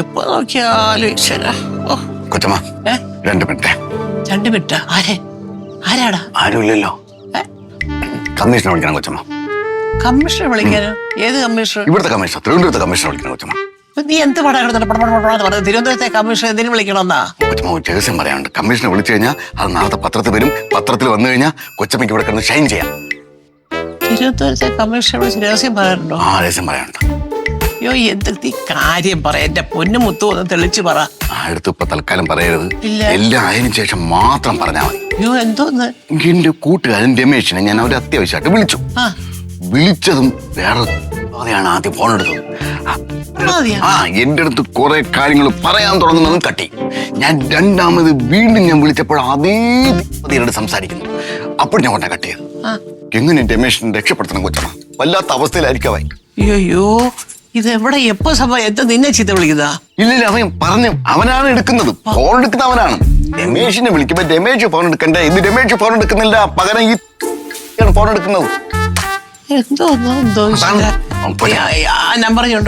എപ്പോ നോക്കിയാലും ഈശ്വര ഓ. കൊച്ചമ്മ ഏ? രണ്ട് മിനിറ്റ്. രണ്ട് മിനിറ്റ്? ആരെ? ആരാടാ? ആരുമില്ലല്ലോ. ഏ? കമ്മീഷണർ വിളിക്കണം കൊച്ചമ്മ കമ്മീഷണർ വിളിക്കാനോ? ഏത് കമ്മീഷണർ ഇവിടുത്തെ കമ്മീഷണർ തിരുവനന്തപുരത്തെ കമ്മീഷണർ വിളിക്കണം കൊച്ചമ്മ നീ എന്ത് പടം കിടന്നിട്ട് പറഞ്ഞത്? തിരുവനന്തപുരത്തെ കമ്മീഷണർ എന്തിനു വിളിക്കണമെന്നാ? കൊച്ചമ്മ രഹസ്യം പറയാനുണ്ട്. കമ്മീഷണർ വിളിച്ചു കഴിഞ്ഞാൽ അത് നാളത്തെ പത്രത്തിൽ വരും. പത്രത്തിൽ വന്നു കഴിഞ്ഞാൽ കൊച്ചമ്മയ്ക്ക് ഇവിടെ കിടന്ന് ഷൈൻ ചെയ്യാം. തിരുവനന്തപുരത്തെ കമ്മീഷണർ വിളിച്ച് രഹസ്യം പറയാറുണ്ടോ ആ രഹസ്യം പറയാനുണ്ട്. അയ്യോ എന്ത് നീ കാര്യം പറ. എന്റെ പൊന്നു മുത്തു ഒന്ന് തെളിച്ചു പറ. അടുത്തിപ്പോ ഇപ്പൊ തൽക്കാലം പറയരുത്. ഇല്ല. എല്ലാം അതിനു ശേഷം മാത്രം പറഞ്ഞാൽ മതി. അയ്യോ എന്തോന്ന്? എന്റെ കൂട്ടുകാരൻ രമേശിനെ ഞാൻ അവരെ അത്യാവശ്യമായിട്ട് വിളിച്ചു. ആ. വിളിച്ചതും വേറെ അതെയാണ് ആദ്യം ഫോൺ എടുത്തത്. ആ, എന്റെ അടുത്ത് കുറെ കാര്യങ്ങൾ പറയാൻ തുടങ്ങുന്നതും തട്ടി. ഞാൻ രണ്ടാമത് വീണ്ടും ഞാൻ വിളിച്ചപ്പോൾ അതേ പതിയോട് സംസാരിക്കുന്നു. അപ്പോൾ ഞാൻ കൊണ്ട കട്ട് ചെയ്തു. ആ. എങ്ങനെ രമേശിനെ രക്ഷപ്പെടുത്തണം കൊച്ചമ്മ? വല്ലാത്ത അവസ്ഥയിലായിരിക്കാവായി അയ്യോ. ഇത് എവിടെ എപ്പോ സഭ എത്ര നിന്നെ ചീത്ത വിളിക്കുന്നതാ? ഇല്ലില്ല അവൻ പറഞ്ഞു. അവനാണ് എടുക്കുന്നത്. ഫോൺ എടുക്കുന്ന അവനാണ്. രമേശിനെ വിളിക്കുമ്പോ രമേശ് ഫോൺ എടുക്കണ്ടേ? ഇത് രമേശ് ഫോൺ എടുക്കുന്നില്ല. പകരം ഈ ഫോൺ എടുക്കുന്നത്. എന്തോ എന്തോ. ആ നമ്പർ ഞാൻ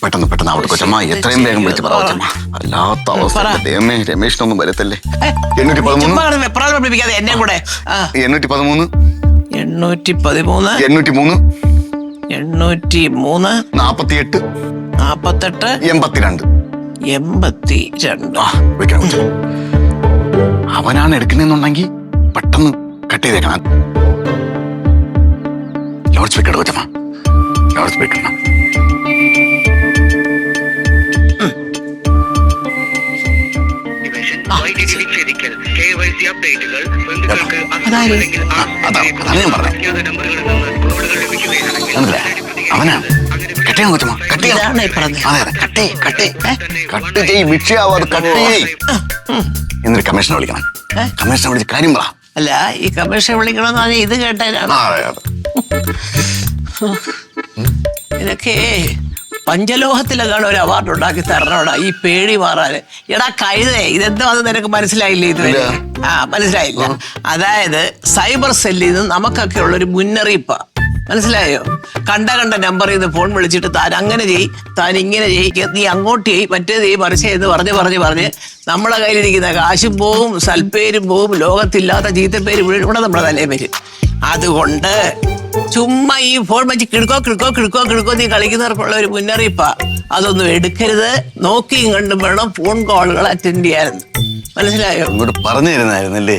പെട്ടെന്ന് പെട്ടെന്ന് അവിടെ കൊച്ചമ്മ എത്രയും വേഗം വിളിച്ച് പറ കൊച്ചമ്മ. അല്ലാത്ത അവസ്ഥ. ദൈവമേ രമേശിനൊന്നും വരത്തല്ലേ? എണ്ണൂറ്റി പതിമൂന്ന്. എണ്ണൂറ്റി പതിമൂന്ന്. എണ്ണൂറ്റി പതിമൂന്ന് എണ്ണൂറ്റി മൂന്ന് എണ്ണൂറ്റി മൂന്ന് നാപ്പത്തി എട്ട് നാപ്പത്തെട്ട്. എൺപത്തിരണ്ട്. എൺപത്തി രണ്ട് ആ അവനാണ് എടുക്കുന്നെന്നുണ്ടെങ്കിൽ പെട്ടെന്ന് കട്ട് ചെയ്തേക്കണം. ലൗഡ് സ്പീക്കർ കൊച്ചമ്മ. ലൗഡ് സ്പീക്കർ ചെയ്യ്. കട്ട് ചെയ്യ്. വിഷയാവാതെ കട്ട് ചെയ്യ് എന്നൊരു കമ്മീഷനെ വിളിക്കണം. കമ്മീഷൻ കമ്മീഷനെ വിളിച്ച് കാര്യം പറ. അല്ല ഈ കമ്മീഷൻ വിളിക്കണം ഇത് കേട്ടാലാണ് ആ, അതെ. ഒരു അവാർഡ് ഉണ്ടാക്കി തരണോടാ? ഈ പേടി മാറാന്. എടാ കഴുതേ ഇതെന്തോ അത് നിനക്ക് മനസ്സിലായില്ലേ ഇത് ആ മനസ്സിലായില്ല. അതായത് സൈബർ സെല്ലിൽ നിന്ന് നമുക്കൊക്കെ ഉള്ള ഒരു മുന്നറിയിപ്പാ. മനസ്സിലായോ? കണ്ട കണ്ട നമ്പറിൽ നിന്ന് ഫോൺ വിളിച്ചിട്ട് താൻ അങ്ങനെ ചെയ് താൻ ഇങ്ങനെ ചെയ്യിക്ക നീ അങ്ങോട്ട് ചെയ് മറ്റേ ചെയ് മറിച്ച് എന്ന് പറഞ്ഞ് പറഞ്ഞ് പറഞ്ഞ് നമ്മളെ കയ്യിലിരിക്കുന്ന കാശും പോവും സൽപ്പേരും പോവും ലോകത്തില്ലാത്ത ചീത്തപ്പേര് വീഴും നമ്മളെ തലേ പേര് അതുകൊണ്ട് ചുമ്മാ ഈ ഫോൺ വെച്ച് കിടുക്കോ കിടുക്കോ കിടുക്കോ കിടുക്കോ നീ കളിക്കുന്നവർക്കുള്ള ഒരു മുന്നറിയിപ്പാ. അതൊന്നും എടുക്കരുത്. നോക്കിയും കണ്ടും വേണം ഫോൺ കോളുകൾ അറ്റൻഡ് ചെയ്യാൻ. മനസ്സിലായോ? ഇങ്ങോട്ട് പറഞ്ഞു തരുന്നായിരുന്നല്ലേ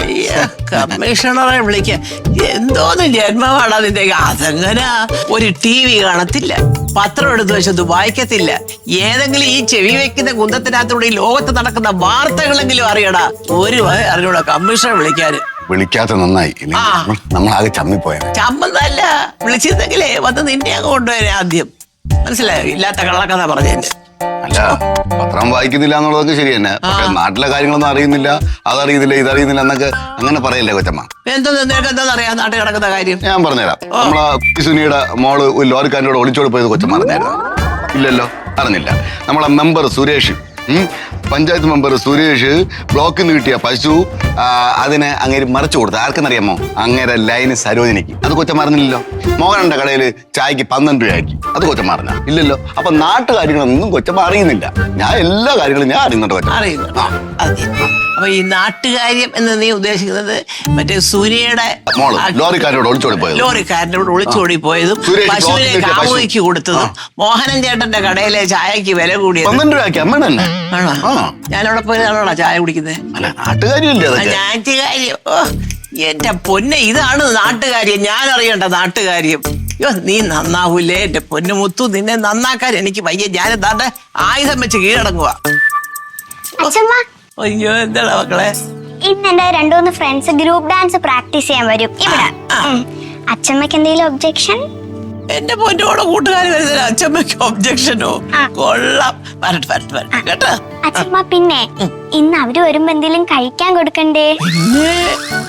അയ്യ കമ്മീഷണറെ വിളിക്ക. എന്തോന്ന് ജന്മമാടാ നിന്റെ? അതങ്ങനെ? ഒരു ടി വി കാണത്തില്ല. പത്രം എടുത്തു വെച്ചത് വായിക്കത്തില്ല. ഏതെങ്കിലും ഈ ചെവി വെക്കുന്ന കുന്തത്തിനകത്തൂടെ ഈ ലോകത്ത് നടക്കുന്ന വാർത്തകളെങ്കിലും അറിയടാ. ഒരു അറിഞ്ഞൂടാ കമ്മീഷണർ വിളിക്കാന്. വിളിക്കാത്ത നന്നായി. നമ്മൾ- നമ്മളാകെ ചമ്മിപ്പോയത് ചമ്മന്നല്ല വിളിച്ചിരുന്നെങ്കിലേ വന്ന് നിന്നെ അങ്ങ് കൊണ്ടുവരാം ആദ്യം. മനസ്സിലായോ? ഇല്ലാത്ത കള്ളക്കഥ പറഞ്ഞതിന്റെ അല്ല പത്രം വായിക്കുന്നില്ല എന്നുള്ളതൊക്കെ ശരി തന്നെ. പക്ഷെ നാട്ടിലെ കാര്യങ്ങളൊന്നും അറിയുന്നില്ല അതറിയുന്നില്ല ഇതറിയുന്നില്ല എന്നൊക്കെ അങ്ങനെ പറയല്ലേ കൊച്ചമ്മ? എന്തോ നിനക്ക് എന്താ അറിയാം? നാട്ടിൽ കിടക്കുന്ന കാര്യം. ഞാൻ പറഞ്ഞുതരാം. നമ്മളെ സുനിയുടെ മോൾ ഒരു ലോറിക്കാരനോട് ഒളിച്ചോട് പോയത് കൊച്ചമ്മ അറിഞ്ഞായിരുന്നു? ഇല്ലല്ലോ അറിഞ്ഞില്ല. നമ്മളെ മെമ്പർ സുരേഷ്. പഞ്ചായത്ത് മെമ്പർ സുരേഷ് ബ്ലോക്കിൽ നിന്ന് കിട്ടിയ പശു അതിനെ അങ്ങേര് മറിച്ചു കൊടുത്തു. ആർക്കെന്നറിയാമോ? അങ്ങേരെ ലൈന് സരോജിനിക്ക്. അത് കൊച്ച മറന്നില്ലല്ലോ മോഹനന്റെ കടയിൽ ചായക്ക് പന്ത്രണ്ട് രൂപയാക്കി. അത് കൊച്ച അറിഞ്ഞ ഇല്ലല്ലോ. അപ്പൊ നാട്ടുകാര്യങ്ങളൊന്നും കൊച്ചമ്മ അറിയുന്നില്ല. ഞാൻ എല്ലാ കാര്യങ്ങളും ഞാൻ അറിയുന്നുണ്ട് കൊച്ചു അപ്പൊ ഈ നാട്ടുകാര്യം എന്ന് നീ ഉദ്ദേശിക്കുന്നത് മറ്റേ സൂര്യയുടെ മോൾ ലോറിക്കാരനോട് ഒളിച്ചോടി പോയത്. ലോറിക്കാരനോട് ഒളിച്ചോടി പോയതും സുരേഷ് പശുവിനെ കാവുകയ്ക്ക് കിട്ടിയ പശു. കാമുകയ്ക്ക് കൊടുത്തതും മോഹനൻ ചേട്ടന്റെ കടയിലെ ചായക്ക് വില കൂടിയത് പന്ത്രണ്ട് രൂപയ്ക്ക് അമ്മ തന്നെ. ആണോ? ആ. ഞാനവിടെ പോയതാണോടാ ചായ കുടിക്കുന്നത്? അല്ല നാട്ടുകാരിയല്ലേ അതൊക്കെ? നാട്ടുകാര്യം ഓ എന്റെ പൊന്നെ ഇതാണ് നാട്ടുകാര്യം. ഞാൻ അറിയണ്ട നാട്ടുകാര്യം. അയ്യോ നീ നന്നാവൂലേ? എന്റെ പൊന്നു മുത്തു നിന്നെ നന്നാക്കാൻ എനിക്ക് വയ്യ. ഞാൻ എന്താണ്ട് ആയുധം വെച്ച് കീഴടങ്ങുക അച്ഛമ്മ അയ്യോ എന്താ മക്കളെ? ഇന്ന് എന്റെ രണ്ടു മൂന്ന് ഫ്രണ്ട്സ് ഗ്രൂപ്പ് ഡാൻസ് പ്രാക്ടീസ് ചെയ്യാൻ വരും. ഇവിടെ. അച്ഛമ്മക്ക് എന്തെങ്കിലും ഒബ്ജെക്ഷൻ എന്റെ പൊന്നോടെ കൂട്ടുകാർ വരുന്നില്ല അച്ഛമ്മക്ക് ഒബ്ജക്ഷനോ. കൊള്ളാം. വരട്ടെ വരട്ടെ വരട്ടെ. കേട്ടോ? അച്ഛമ്മ പിന്നെ ഇന്ന് അവർ വരുമ്പോ എന്തെങ്കിലും കഴിക്കാൻ കൊടുക്കണ്ടേ?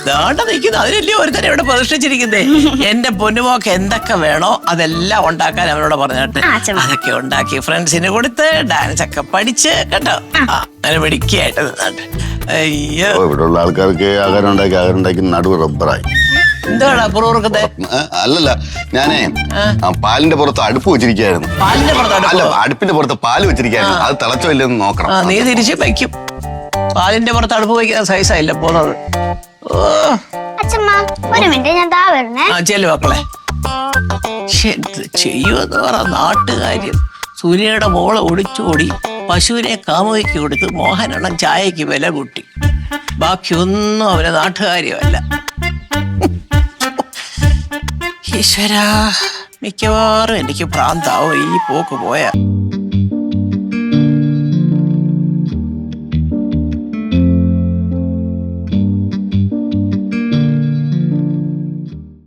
ദാണ്ട നിൽക്കുന്നു. അതിനല്ലേ ഒരുത്തനെ ഇവിടെ പ്രദർശിച്ചിരിക്കുന്നേ എന്റെ പൊന്നുമോക്ക് എന്തൊക്കെ വേണോ അതെല്ലാം ഉണ്ടാക്കാൻ അവരോട് പറഞ്ഞിട്ട്. അതൊക്കെ ഉണ്ടാക്കി ഫ്രണ്ട്സിന് കൊടുത്ത് ഡാൻസ് ഒക്കെ പഠിച്ച് കേട്ടോ. അങ്ങനെ പിടിക്കായിട്ട് അയ്യോ. അയ്യോ ഇവിടെയുള്ള ആൾക്കാർക്ക് ആഹാരം ഉണ്ടാക്കി ആഹാരം ഉണ്ടാക്കി നടുവ് റബ്ബറായി എന്താണ് പുറകുറുക്കത്തെ അല്ലല്ല ഞാനേ ആ, പാലിന്റെ പുറത്ത് അടുപ്പ് വെച്ചിരിക്കായിരുന്നു പാലിന്റെ പുറത്ത് അല്ല അടുപ്പിന്റെ പുറത്ത് പാൽ വെച്ചിരിക്കായിരുന്നു അത് തിളച്ചോ ഇല്ലെന്ന് ആ നോക്കണം നീ തിരിച്ച് വയ്ക്കും പാലിന്റെ പുറത്ത് അടുപ്പ് വയ്ക്കുന്ന സൈസായില്ല പോന്നത്. ഒരു മിനിറ്റ് ഞാൻ താ വരുന്നേ. ചെല്ലു മക്കളെ. ചെയ്യുമെന്ന് പറ നാട്ടുകാര്യം സൂര്യയുടെ മോളെ ഒളിച്ചോടി പശുവിനെ കാമുകയ്ക്ക് കൊടുത്ത് മോഹനണം ചായക്ക് വില കൂട്ടി. ബാക്കിയൊന്നും അവരെ നാട്ടുകാര്യമല്ല ഈശ്വരാ മിക്കവാറും എനിക്ക് ഭ്രാന്താവോ. ഈ പോക്ക് പോയാ.